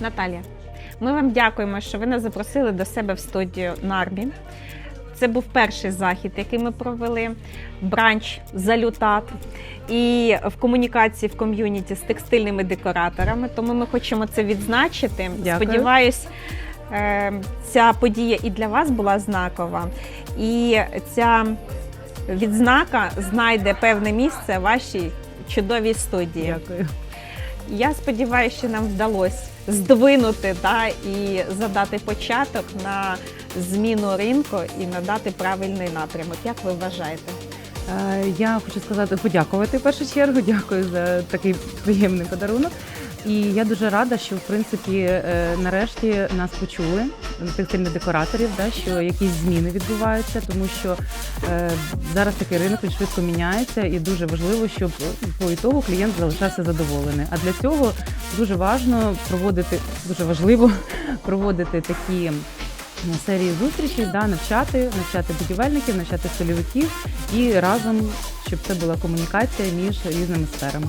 Наталія, ми вам дякуємо, що ви нас запросили до себе в студію Нарбі. Це був перший захід, який ми провели. Бранч залютат і в комунікації в ком'юніті з текстильними декораторами. Тому ми хочемо це відзначити. Дякую. Сподіваюсь, е, ця подія і для вас була знакова. І ця відзнака знайде певне місце в вашій чудовій студії. Дякую. Я сподіваюся, що нам вдалося здвинути та, і задати початок на зміну ринку і надати правильний напрямок. Як ви вважаєте? Е, Я хочу сказати, подякувати в першу чергу. Дякую за такий приємний подарунок. І я дуже рада, що в принципі е, нарешті нас почули текстильних декораторів, да, що якісь зміни відбуваються, тому що е, зараз такий ринок він швидко міняється, і дуже важливо, щоб по ітогу клієнт залишався задоволений. А для цього дуже важливо проводити дуже важливо проводити такі серії зустрічей, да, навчати, навчати будівельників, навчати стильовиків і разом, щоб це була комунікація між різними сферами.